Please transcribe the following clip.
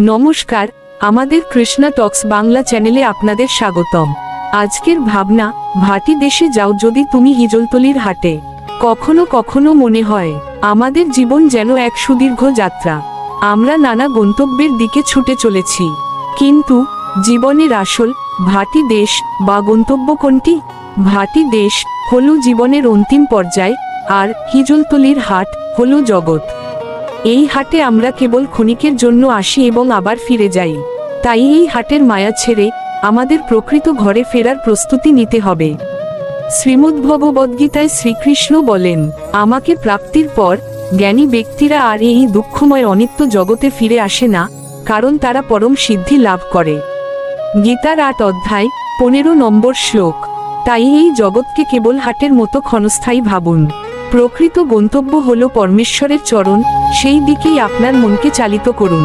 নমস্কার, আমাদের কৃষ্ণা টক্স বাংলা চ্যানেলে আপনাদের স্বাগতম। আজকের ভাবনা, ভাটি দেশে যাও যদি তুমি হিজলতলির হাটে। কখনো কখনো মনে হয়, আমাদের জীবন যেন এক সুদীর্ঘ যাত্রা। আমরা নানা গন্তব্যের দিকে ছুটে চলেছি। কিন্তু, জীবনের আসল, ভাটি দেশ বা গন্তব্য কোনটি? ভাটি দেশ হলো জীবনের অন্তিম পর্যায়, আর হিজলতলির হাট হলো জগৎ। এই হাটে আমরা কেবল ক্ষণিকের জন্য আসি এবং আবার ফিরে যাই। তাই এই হাটের মায়া ছেড়ে আমাদের প্রকৃত ঘরে ফেরার প্রস্তুতি নিতে হবে। শ্রীমদ্ভগবদ্গীতায় শ্রীকৃষ্ণ বলেন, আমাকে প্রাপ্তির পর জ্ঞানী ব্যক্তিরা আর এই দুঃখময় অনিত্য জগতে ফিরে আসে না, কারণ তারা পরম সিদ্ধি লাভ করে। গীতার আট অধ্যায়, পনেরো নম্বর শ্লোক। তাই এই জগৎকে কেবল হাটের মতো ক্ষণস্থায়ী ভাবুন। প্রকৃত গন্তব্য হল পরমেশ্বরের চরণ সেই দিকেই আপনার মনকে চালিত করুন।